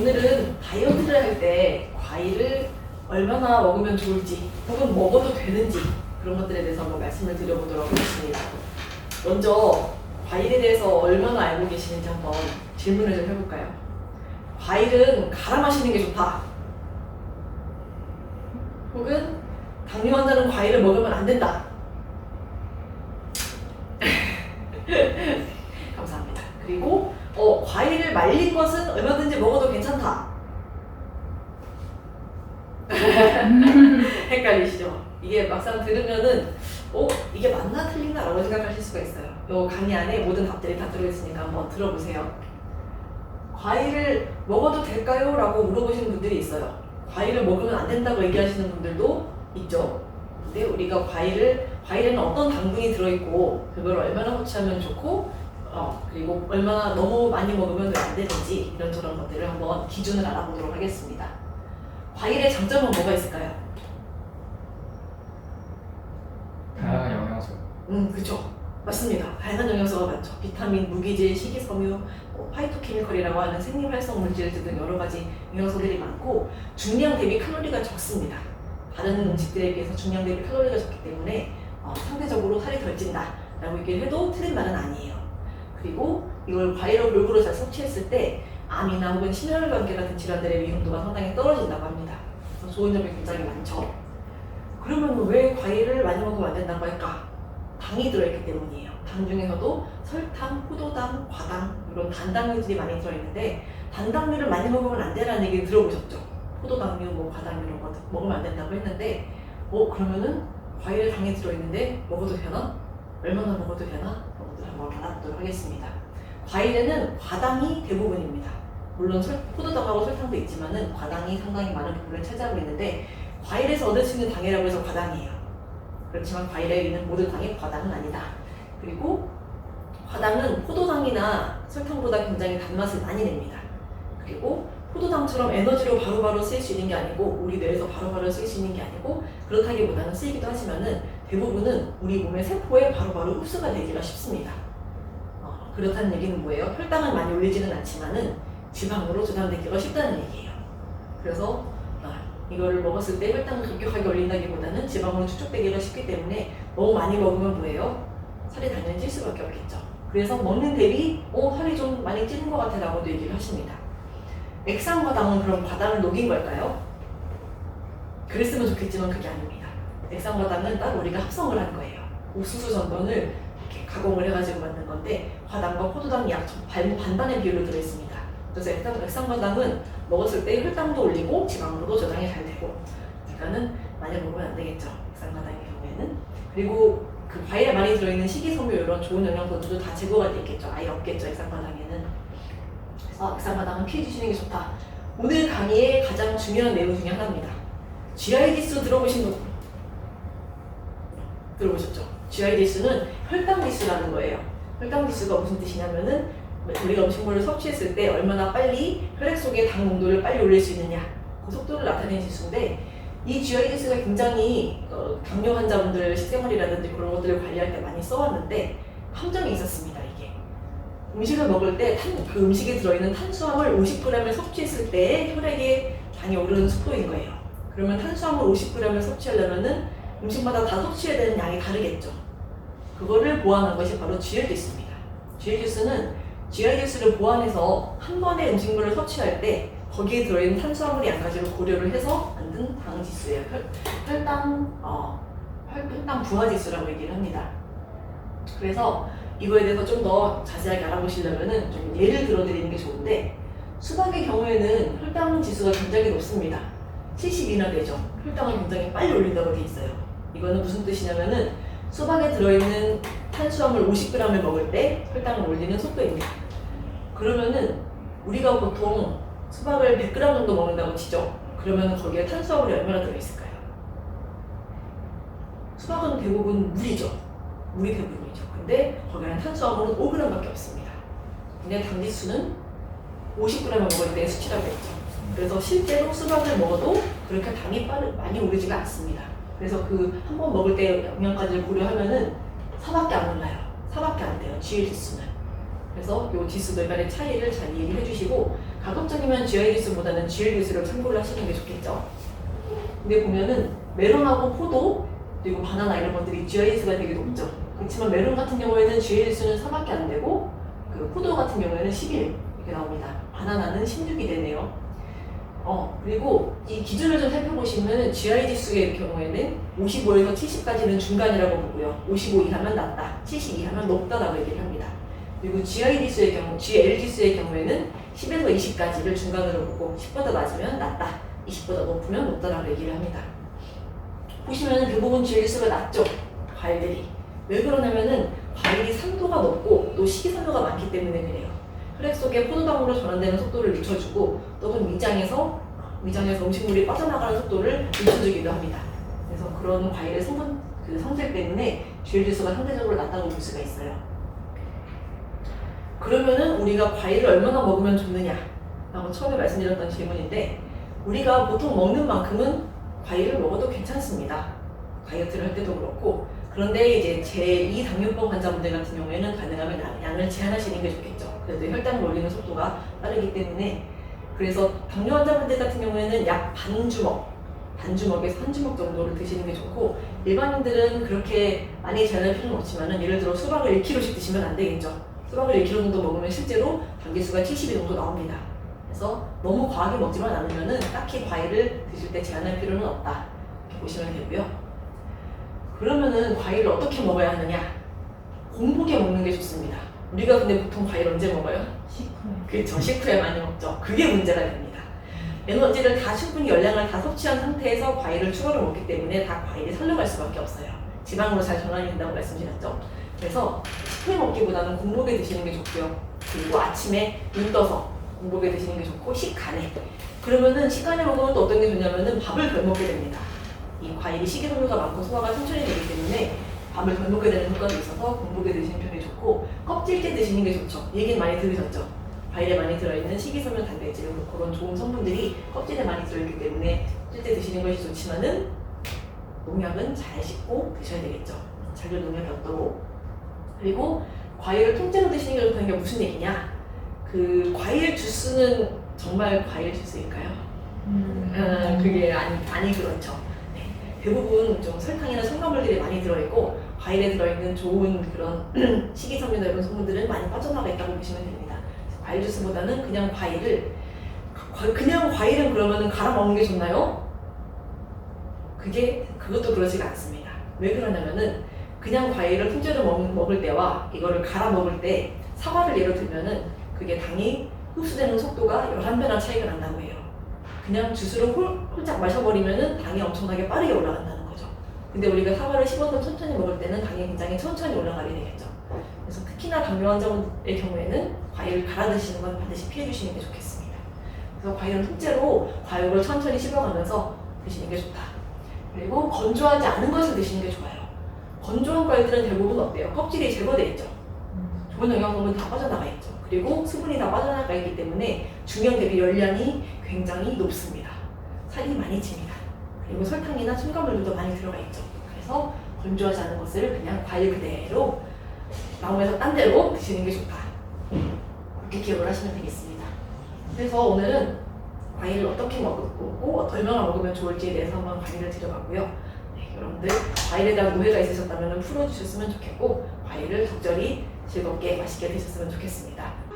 오늘은 다이어트를 할 때 과일을 얼마나 먹으면 좋을지 혹은 먹어도 되는지 그런 것들에 대해서 한번 말씀을 드려보도록 하겠습니다. 먼저 과일에 대해서 얼마나 알고 계시는지 한번 질문을 좀 해볼까요? 과일은 갈아 마시는 게 좋다. 혹은 당뇨 환자는 과일을 먹으면 안 된다. 감사합니다. 그리고 어, 과일을 말린 것은 얼마든지 먹어도 괜찮다. 헷갈리시죠? 이게 막상 들으면은 어 이게 맞나 틀린가라고 생각하실 수가 있어요. 요 강의 안에 모든 답들이 다 들어있으니까 한번 들어보세요. 과일을 먹어도 될까요? 라고 물어보시는 분들이 있어요. 과일을 먹으면 안 된다고 얘기하시는 분들도 있죠. 근데 우리가 과일을 과일에는 어떤 당분이 들어있고 그걸 얼마나 섭취하면 좋고 어, 그리고 얼마나 너무 많이 먹으면 왜 안 되는지 이런 저런 것들을 한번 기준을 알아보도록 하겠습니다. 과일의 장점은 뭐가 있을까요? 다양한 영양소. 음, 그죠. 맞습니다. 다양한 영양소가 많죠. 비타민, 무기질, 식이섬유, 뭐 파이토케미컬이라고 하는 생리활성 물질 등 여러 가지 영양소들이 많고 중량 대비 칼로리가 적습니다. 다른 음식들에 비해서 중량 대비 칼로리가 적기 때문에 어, 상대적으로 살이 덜 찐다라고 얘기를 해도 틀린 말은 아니에요. 그리고 이걸 과일을 골고루 잘 섭취했을 때 암이나 혹은 심혈관계 같은 질환들의 위험도가 상당히 떨어진다고 합니다. 좋은 점이 굉장히 많죠. 그러면 왜 과일을 많이 먹으면 안 된다고 할까? 당이 들어있기 때문이에요. 당 중에서도 설탕, 포도당, 과당 이런 단당류들이 많이 들어있는데 단당류를 많이 먹으면 안 되라는 얘기 들어보셨죠? 포도당류, 뭐 과당류 이런 거 먹으면 안 된다고 했는데 어 그러면은 과일에 당이 들어있는데 먹어도 되나? 얼마나 먹어도 되나? 것들 한번 알아보도록 하겠습니다. 과일에는 과당이 대부분입니다. 물론 설- 포도당하고 설탕도 있지만은 과당이 상당히 많은 부분을 차지하고 있는데 과일에서 얻을 수 있는 당이라고 해서 과당이에요. 그렇지만 과일에 있는 모든 당이 과당은 아니다. 그리고 과당은 포도당이나 설탕보다 굉장히 단맛을 많이 냅니다. 그리고 포도당처럼 에너지로 바로바로 쓰일 수 있는 게 아니고 우리 뇌에서 바로 바로 쓰일 수 있는 게 아니고 그렇다기보다는 쓰이기도 하지만은 대부분은 우리 몸의 세포에 바로 바로 흡수가 되기가 쉽습니다. 어, 그렇다는 얘기는 뭐예요? 혈당을 많이 올리지는 않지만은 지방으로 저장되기가 쉽다는 얘기예요. 그래서 아, 이거를 먹었을 때 혈당을 급격하게 올린다기보다는 지방으로 축적되기가 쉽기 때문에 너무 많이 먹으면 뭐예요? 살이 당연히 찔 수밖에 없겠죠. 그래서 먹는 대비 어 살이 좀 많이 찌는 것 같아라고도 얘기를 하십니다. 액상과당은 그럼 과당을 녹인 걸까요? 그랬으면 좋겠지만 그게 아닙니다. 액상과당은 따로 우리가 합성을 한 거예요. 옥수수 전분을 이렇게 가공을 해가지고 만든 건데 과당과 포도당이 약 반- 반반의 비율로 들어있습니다. 그래서 액상, 액상과당은 먹었을 때 혈당도 올리고 지방으로도 저장이 잘 되고 그러니까는 많이 먹으면 안 되겠죠. 액상과당의 경우에는 그리고 그 과일에 많이 들어있는 식이섬유 이런 좋은 영양소들도 다 제거가 돼 있겠죠. 아예 없겠죠. 액상과당에는 그래서 액상과당은 피해 주시는 게 좋다. 오늘 강의의 가장 중요한 내용 중에 하나입니다. GI 지수 들어보신 분 들어보셨죠? GI 지수는 혈당 지수라는 거예요. 혈당 지수가 무슨 뜻이냐면은 우리가 음식물을 섭취했을 때 얼마나 빨리 혈액 속의 당 농도를 빨리 올릴 수 있느냐 그 속도를 나타내는 지수인데 이 GI 지수가 굉장히 어, 당뇨 환자분들 식생활이라든지 그런 것들을 관리할 때 많이 써왔는데 함정이 있었습니다 이게 음식을 먹을 때 그 음식에 들어있는 탄수화물 50g을 섭취했을 때 혈액에 당이 오르는 속도인 거예요 그러면 탄수화물 50g을 섭취하려면은 음식마다 다 섭취해야 되는 양이 다르겠죠 그거를 보완한 것이 바로 GI 지수입니다 GI 지수는 GI 지수를 보완해서 한 번에 음식물을 섭취할 때 거기에 들어있는 탄수화물의 양까지를 고려를 해서 만든 당 지수예요. 혈, 혈당 어, 혈, 혈당 부하 지수라고 얘기를 합니다. 그래서 이거에 대해서 좀 더 자세하게 알아보시려면은 좀 예를 들어드리는 게 좋은데 수박의 경우에는 혈당 지수가 굉장히 높습니다. 70이나 되죠. 혈당을 굉장히 빨리 올린다고 돼 있어요. 이거는 무슨 뜻이냐면은 수박에 들어있는 탄수화물 50g을 먹을 때 혈당을 올리는 속도입니다. 그러면은 우리가 보통 수박을 100g 정도 먹는다고 치죠. 그러면 거기에 탄수화물이 얼마나 들어있을까요? 수박은 대부분 물이죠. 물이 대부분이죠. 근데 거기에는 탄수화물은 5g밖에 없습니다. 근데 당지수는 50g을 먹을 때 수치라고 했죠. 그래서 실제로 수박을 먹어도 그렇게 당이 빠르, 많이 오르지가 않습니다. 그래서 그 한 번 먹을 때 영양까지를 고려하면은 4밖에 안 올라요. 4밖에 안 돼요. GL 지수는. 그래서 이 지수 들 간의 차이를 잘 이해를 해주시고 가급적이면 GI 지수보다는 GL 지수를 참고를 하시는 게 좋겠죠. 근데 보면은 메론하고 포도 그리고 바나나 이런 것들이 GI 지수가 되게 높죠. 그렇지만 메론 같은 경우에는 GI 지수는 3밖에 안 되고 그 포도 같은 경우에는 11 이렇게 나옵니다. 바나나는 16이 되네요. 어 그리고 이 기준을 좀 살펴보시면 GI 지수의 경우에는 55에서 70까지는 중간이라고 보고요. 55 이하면 낮다, 70 이하면 높다라고 얘기를 합니다. 그리고 GI 지수의 경우, GL 지수의 경우에는 10에서 20까지를 중간으로 보고 10보다 낮으면 낮다, 20보다 높으면 높다라고 얘기를 합니다. 보시면은 대부분 GL 지수가 낮죠, 과일들이. 왜 그러냐면은 과일이 산도가 높고 또 식이섬유가 많기 때문에 그래요. 혈액 속에 포도당으로 전환되는 속도를 늦춰주고 또는 위장에서 위장에서 음식물이 빠져나가는 속도를 늦춰주기도 합니다. 그래서 그런 과일의 성분 그 성질 때문에 GL 지수가 상대적으로 낮다고 볼 수가 있어요. 그러면은 우리가 과일을 얼마나 먹으면 좋느냐? 라고 처음에 말씀드렸던 질문인데 우리가 보통 먹는 만큼은 과일을 먹어도 괜찮습니다. 다이어트를 할 때도 그렇고 그런데 이제 제2 당뇨병 환자분들 같은 경우에는 가능하면 양- 양을 제한하시는 게 좋겠죠. 그래도 혈당을 올리는 속도가 빠르기 때문에 그래서 당뇨 환자분들 같은 경우에는 약 반 주먹, 반 주먹에서 한 주먹 정도를 드시는 게 좋고 일반인들은 그렇게 많이 제한할 필요는 없지만은 예를 들어 수박을 1kg씩 드시면 안 되겠죠. 수박을 1kg 정도 먹으면 실제로 단계수가 70이 정도 나옵니다. 그래서 너무 과하게 먹지만 않으면은 딱히 과일을 드실 때 제한할 필요는 없다. 이렇게 보시면 되고요. 그러면은 과일을 어떻게 먹어야 하느냐? 공복에 먹는 게 좋습니다. 우리가 근데 보통 과일 언제 먹어요? 식후에. 그렇죠. 식후에 많이 먹죠. 그게 문제가 됩니다. 에너지를 다 충분히 열량을 다 섭취한 상태에서 과일을 추가로 먹기 때문에 다 과일이 살려갈 수밖에 없어요. 지방으로 잘 전환이 된다고 말씀드렸죠. 그래서 식후에 먹기보다는 공복에 드시는 게 좋고요. 그리고 아침에 눈 떠서 공복에 드시는 게 좋고 식간에 그러면은 식간에 먹으면 또 어떤 게 좋냐면은 밥을 덜 먹게 됩니다. 이 과일이 식이섬유가 많고 소화가 천천히 되기 때문에 덜 먹게 되는 효과도 있어서 공복에 드시는 편이 좋고 껍질째 드시는 게 좋죠. 얘기는 많이 들으셨죠. 과일에 많이 들어있는 식이섬유, 단백질 그런 좋은 성분들이 껍질에 많이 들어있기 때문에 껍질째 드시는 것이 좋지만은 농약은 잘 씻고 드셔야 되겠죠. 잔류 농약이 없도록 그리고 과일을 통째로 드시는 게 좋다는 게 무슨 얘기냐? 그 과일 주스는 정말 과일 주스일까요? 음. 아, 그게 아니, 아니 그렇죠. 네. 대부분 좀 설탕이나 첨가물들이 많이 들어있고 과일에 들어있는 좋은 그런 식이섬유나 이런 성분들은 많이 빠져나가 있다고 보시면 됩니다. 과일 주스보다는 그냥 과일을 과- 그냥 과일은 그러면은 갈아 먹는 게 좋나요? 그게 그것도 그러지가 않습니다. 왜 그러냐면은 그냥 과일을 통째로 먹, 먹을 때와 이거를 갈아 먹을 때 사과를 예로 들면은 그게 당이 흡수되는 속도가 11배나 차이가 난다고 해요. 그냥 주스를 홀, 홀짝 마셔버리면은 당이 엄청나게 빠르게 올라간다는 거죠. 근데 우리가 사과를 씹어서 천천히 먹을 때는 당이 굉장히 천천히 올라가게 되겠죠. 그래서 특히나 당뇨 환자분의 경우에는 과일을 갈아 드시는 건 반드시 피해 주시는 게 좋겠습니다. 그래서 과일은 통째로 과육을 천천히 씹어가면서 드시는 게 좋다. 그리고 건조하지 않은 것을 드시는 게 좋아요. 건조한 과일들은 대부분 어때요? 껍질이 제거돼 있죠. 음. 좋은 영양소는 다 빠져나가 있죠. 그리고 수분이 다 빠져나가 있기 때문에 중량 대비 열량이 굉장히 높습니다. 살이 많이 찝니다. 그리고 설탕이나 첨가물들도 많이 들어가 있죠. 그래서 건조하지 않은 것을 그냥 과일 그대로 나오면서 딴 대로 드시는 게 좋다. 그렇게 기억을 하시면 되겠습니다. 그래서 오늘은 과일을 어떻게 먹고 얼마나 먹으면 좋을지에 대해서 한번 강의를 드려봤고요. 네, 여러분들 과일에 대한 오해가 있으셨다면 풀어주셨으면 좋겠고 과일을 적절히 즐겁게 맛있게 드셨으면 좋겠습니다.